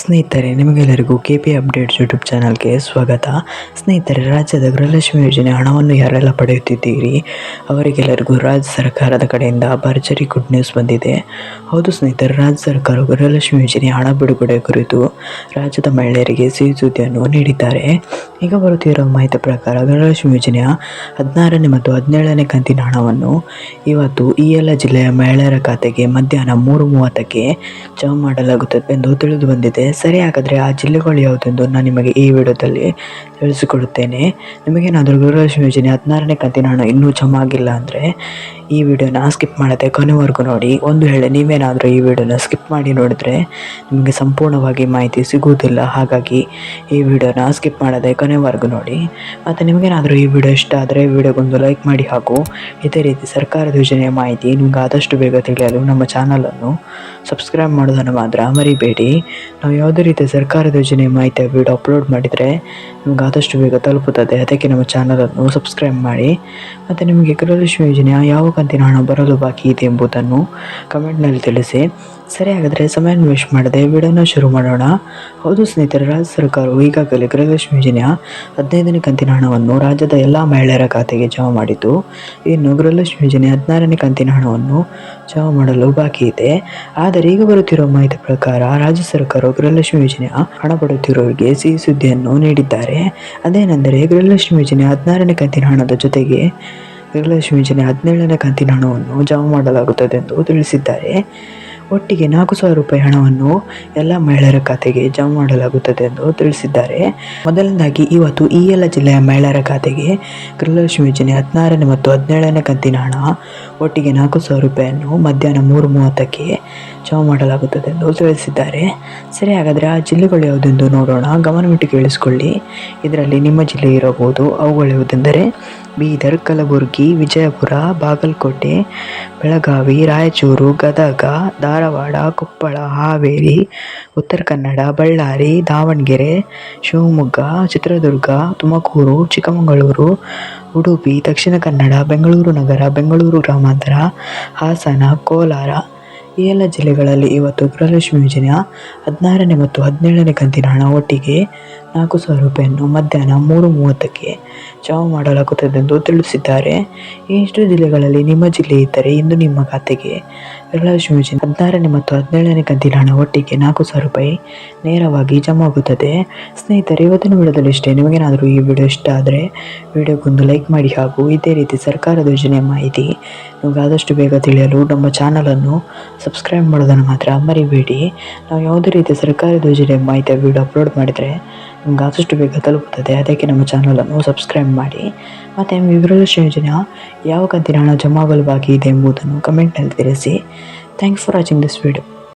ಸ್ನೇಹಿತರೆ, ನಿಮಗೆಲ್ಲರಿಗೂ K P updates YouTube ಚಾನಲ್ಗೆ ಸ್ವಾಗತ. ಸ್ನೇಹಿತರೆ, ರಾಜ್ಯದ ಗೃಹಲಕ್ಷ್ಮಿ ಯೋಜನೆ ಹಣವನ್ನು ಯಾರೆಲ್ಲ ಪಡೆಯುತ್ತಿದ್ದೀರಿ? ಅವರಿಗೆಲ್ಲರಿಗೂ ರಾಜ್ಯ ಸರ್ಕಾರದ ಕಡೆಯಿಂದ ಭರ್ಜರಿ ಗುಡ್ ನ್ಯೂಸ್ ಬಂದಿದೆ. ಹೌದು ಸ್ನೇಹಿತರೆ, ರಾಜ್ಯ ಸರ್ಕಾರ ಗೃಹಲಕ್ಷ್ಮಿ ಯೋಜನೆ ಹಣ ಬಿಡುಗಡೆ ಕುರಿತು ರಾಜ್ಯದ ಮಹಿಳೆಯರಿಗೆ ಸಿಹಿ ಸುದ್ದಿಯನ್ನು ನೀಡಿದ್ದಾರೆ. ಈಗ ಬರುತ್ತಿರುವ ಮಾಹಿತಿ ಪ್ರಕಾರ ಗೃಹಲಕ್ಷ್ಮಿ ಯೋಜನೆಯ ಹದಿನಾರನೇ ಮತ್ತು ಹದಿನೇಳನೇ ಕಂತಿನ ಹಣವನ್ನು ಇವತ್ತು ಈ ಎಲ್ಲ ಜಿಲ್ಲೆಯ ಮಹಿಳೆಯರ ಖಾತೆಗೆ ಮಧ್ಯಾಹ್ನ ಮೂರು ಮೂವತ್ತಕ್ಕೆ ಜಮಾ ಮಾಡಲಾಗುತ್ತದೆ ಎಂದು ತಿಳಿದು ಬಂದಿದೆ. ಸರಿ ಹಾಗಾದರೆ ಆ ಜಿಲ್ಲೆಗಳು ಯಾವುದೆಂದು ನಾನು ನಿಮಗೆ ಈ ವಿಡಿಯೋದಲ್ಲಿ ತಿಳಿಸಿಕೊಡುತ್ತೇನೆ. ನಿಮಗೇನಾದರೂ ಗೃಹಲಕ್ಷ್ಮಿ ಯೋಜನೆ ಹದಿನಾರನೇ ಕಂತಿನ ಹಣ ಇನ್ನೂ ಜಮಾ ಆಗಿಲ್ಲ ಅಂದರೆ ಈ ವಿಡಿಯೋನ ಸ್ಕಿಪ್ ಮಾಡದೆ ಕೊನೆವರೆಗೂ ನೋಡಿ. ಒಂದು ವೇಳೆ ನೀವೇನಾದರೂ ಈ ವಿಡಿಯೋನ ಸ್ಕಿಪ್ ಮಾಡಿ ನೋಡಿದರೆ ನಿಮಗೆ ಸಂಪೂರ್ಣವಾಗಿ ಮಾಹಿತಿ ಸಿಗುವುದಿಲ್ಲ. ಹಾಗಾಗಿ ಈ ವಿಡಿಯೋನ ಸ್ಕಿಪ್ ಮಾಡದೆ ಕೊನೆವರೆಗೂ ನೋಡಿ. ಮತ್ತು ನಿಮಗೇನಾದರೂ ಈ ವಿಡಿಯೋ ಇಷ್ಟ ಆದರೆ ವಿಡಿಯೋಗೊಂದು ಲೈಕ್ ಮಾಡಿ ಹಾಗೂ ಇದೇ ರೀತಿ ಸರ್ಕಾರದ ಯೋಜನೆಯ ಮಾಹಿತಿ ನಿಮ್ಗೆ ಆದಷ್ಟು ಬೇಗ ತಿಳಿಯಲು ನಮ್ಮ ಚಾನಲನ್ನು ಸಬ್ಸ್ಕ್ರೈಬ್ ಮಾಡೋದನ್ನು ಮಾತ್ರ ಮರಿಬೇಡಿ. ನಾವು ಯಾವುದೇ ರೀತಿಯ ಸರ್ಕಾರದ ಯೋಜನೆ ಮಾಹಿತಿಯ ವಿಡಿಯೋ ಅಪ್ಲೋಡ್ ಮಾಡಿದರೆ ನಿಮ್ಗೆ ಆದಷ್ಟು ಬೇಗ ತಲುಪುತ್ತದೆ. ಅದಕ್ಕೆ ನಮ್ಮ ಚಾನಲನ್ನು ಸಬ್ಸ್ಕ್ರೈಬ್ ಮಾಡಿ. ಮತ್ತು ನಿಮಗೆ ಗೃಹಲಕ್ಷ್ಮಿ ಯೋಜನೆಯ ಯಾವ ಕಂತಿನ ಹಣ ಬರಲು ಬಾಕಿ ಇದೆ ಎಂಬುದನ್ನು ಕಮೆಂಟ್ನಲ್ಲಿ ತಿಳಿಸಿ. ಸರಿ ಹಾಗಾದರೆ ಸಮಯ ವೇಸ್ಟ್ ಮಾಡದೆ ವಿಡಿಯೋನ ಶುರು ಮಾಡೋಣ. ಹೌದು ಸ್ನೇಹಿತರೆ, ರಾಜ್ಯ ಸರ್ಕಾರವು ಈಗಾಗಲೇ ಗೃಹಲಕ್ಷ್ಮಿ ಯೋಜನೆಯ ಹದಿನೈದನೇ ಕಂತಿನ ಹಣವನ್ನು ರಾಜ್ಯದ ಎಲ್ಲ ಮಹಿಳೆಯರ ಖಾತೆಗೆ ಜಮಾ ಮಾಡಿದ್ದು, ಇನ್ನು ಗೃಹಲಕ್ಷ್ಮಿ ಯೋಜನೆ ಹದಿನಾರನೇ ಕಂತಿನ ಹಣವನ್ನು ಜಮಾ ಮಾಡಲು ಬಾಕಿ ಇದೆ. ಆದರೆ ಈಗ ಬರುತ್ತಿರುವ ಮಾಹಿತಿ ಪ್ರಕಾರ ರಾಜ್ಯ ಸರ್ಕಾರವು ಗೃಹಲಕ್ಷ್ಮಿ ಯೋಜನೆಯ ಹಣ ಪಡೆಯುತ್ತಿರುವವರಿಗೆ ಸಿಹಿ ಸುದ್ದಿಯನ್ನು ನೀಡಿದ್ದಾರೆ. ಅದೇನೆಂದರೆ, ಗೃಹಲಕ್ಷ್ಮಿ ಯೋಜನೆ ಹದಿನಾರನೇ ಕಂತಿನ ಹಣದ ಜೊತೆಗೆ ಗೃಹಲಕ್ಷ್ಮಿ ಯೋಜನೆ ಹದಿನೇಳನೇ ಕಂತಿನ ಹಣವನ್ನು ಜಮಾ ಮಾಡಲಾಗುತ್ತದೆ ಎಂದು ತಿಳಿಸಿದ್ದಾರೆ. ಒಟ್ಟಿಗೆ ನಾಲ್ಕು ಸಾವಿರ ರೂಪಾಯಿ ಹಣವನ್ನು ಎಲ್ಲ ಮಹಿಳೆಯರ ಖಾತೆಗೆ ಜಮಾ ಮಾಡಲಾಗುತ್ತದೆ ಎಂದು ತಿಳಿಸಿದ್ದಾರೆ. ಮೊದಲನೇದಾಗಿ, ಇವತ್ತು ಈ ಎಲ್ಲ ಜಿಲ್ಲೆಯ ಮಹಿಳೆಯರ ಖಾತೆಗೆ ಗೃಹಲಕ್ಷ್ಮಿ ಯೋಜನೆ ಹದಿನಾರನೇ ಮತ್ತು ಹದಿನೇಳನೇ ಕಂತಿನ ಹಣ ಒಟ್ಟಿಗೆ ನಾಲ್ಕು ಸಾವಿರ ರೂಪಾಯಿಯನ್ನು ಮಧ್ಯಾಹ್ನ ಮೂರು ಮೂವತ್ತಕ್ಕೆ ಜಮಾ ಮಾಡಲಾಗುತ್ತದೆ ಎಂದು ತಿಳಿಸಿದ್ದಾರೆ. ಸರಿ ಹಾಗಾದರೆ ಆ ಜಿಲ್ಲೆಗಳು ಯಾವುದೆಂದು ನೋಡೋಣ. ಗಮನವಿಟ್ಟು ಕೇಳಿಸಿಕೊಳ್ಳಿ. ಇದರಲ್ಲಿ ನಿಮ್ಮ ಜಿಲ್ಲೆ ಇರಬಹುದು, ಅವುಗಳು ಯಾವುದೆಂದರೆ ಬೀದರ್ ಕಲಬುರಗಿ ವಿಜಯಪುರ, ಬಾಗಲಕೋಟೆ, ಬೆಳಗಾವಿ, ರಾಯಚೂರು, ಗದಗ, ಧಾರವಾಡ, ಕೊಪ್ಪಳ, ಹಾವೇರಿ, ಉತ್ತರ ಕನ್ನಡ, ಬಳ್ಳಾರಿ, ದಾವಣಗೆರೆ, ಶಿವಮೊಗ್ಗ, ಚಿತ್ರದುರ್ಗ, ತುಮಕೂರು, ಚಿಕ್ಕಮಗಳೂರು, ಉಡುಪಿ, ದಕ್ಷಿಣ ಕನ್ನಡ, ಬೆಂಗಳೂರು ನಗರ, ಬೆಂಗಳೂರು ಗ್ರಾಮಾಂತರ, ಹಾಸನ, ಕೋಲಾರ. ಈ ಎಲ್ಲ ಜಿಲ್ಲೆಗಳಲ್ಲಿ ಇವತ್ತು ಗೃಹಲಕ್ಷ್ಮಿ ಯೋಜನೆಯ ಹದಿನಾರನೇ ಮತ್ತು ಹದಿನೇಳನೇ ಕಂತಿನ ಹಣ ಒಟ್ಟಿಗೆ ನಾಲ್ಕು ಸಾವಿರ ರೂಪಾಯಿಯನ್ನು ಮಧ್ಯಾಹ್ನ ಮೂರು ಮೂವತ್ತಕ್ಕೆ ಜಮಾ ಮಾಡಲಾಗುತ್ತದೆ ಎಂದು ತಿಳಿಸಿದ್ದಾರೆ. ಇಷ್ಟು ಜಿಲ್ಲೆಗಳಲ್ಲಿ ನಿಮ್ಮ ಜಿಲ್ಲೆ ಇದ್ದರೆ ಇಂದು ನಿಮ್ಮ ಖಾತೆಗೆ ಗೃಹಲಕ್ಷ್ಮಿ ಹದಿನಾರನೇ ಮತ್ತು ಹದಿನೇಳನೇ ಕಂತಿನ ಹಣ ಒಟ್ಟಿಗೆ ನಾಲ್ಕು ಸಾವಿರ ರೂಪಾಯಿ ನೇರವಾಗಿ ಜಮಾ ಆಗುತ್ತದೆ. ಸ್ನೇಹಿತರೆ, ಇವತ್ತಿನ ವಿಡಿಯೋದಲ್ಲಿ ಇಷ್ಟೇ. ನಿಮಗೇನಾದರೂ ಈ ವಿಡಿಯೋ ಇಷ್ಟ ಆದರೆ, ವಿಡಿಯೋಗೊಂದು ಲೈಕ್ ಮಾಡಿ ಹಾಗೂ ಇದೇ ರೀತಿ ಸರ್ಕಾರದ ಯೋಜನೆ ಮಾಹಿತಿ ನಿಮಗೆ ಆದಷ್ಟು ಬೇಗ ತಿಳಿಯಲು ನಮ್ಮ ಚಾನಲನ್ನು ಸಬ್ಸ್ಕ್ರೈಬ್ ಮಾಡೋದನ್ನು ಮಾತ್ರ ಮರಿಬೇಡಿ. ನಾವು ಯಾವುದೇ ರೀತಿಯ ಸರ್ಕಾರಿ ಯೋಜನೆ ಮಾಹಿತಿಯ ವೀಡಿಯೋ ಅಪ್ಲೋಡ್ ಮಾಡಿದರೆ ನಿಮ್ಗೆ ಆದಷ್ಟು ಬೇಗ ತಲುಪುತ್ತದೆ. ಅದಕ್ಕೆ ನಮ್ಮ ಚಾನಲನ್ನು ಸಬ್ಸ್ಕ್ರೈಬ್ ಮಾಡಿ. ಮತ್ತು ವಿವರಲಕ್ಷ್ಮಿ ಯೋಜನೆ ಯಾವ ಕಂತಿನ ಹಣ ಜಮಾ ಆಗಲು ಬಾಕಿ ಇದೆ ಎಂಬುದನ್ನು ಕಮೆಂಟ್ನಲ್ಲಿ ತಿಳಿಸಿ. Thanks for watching this video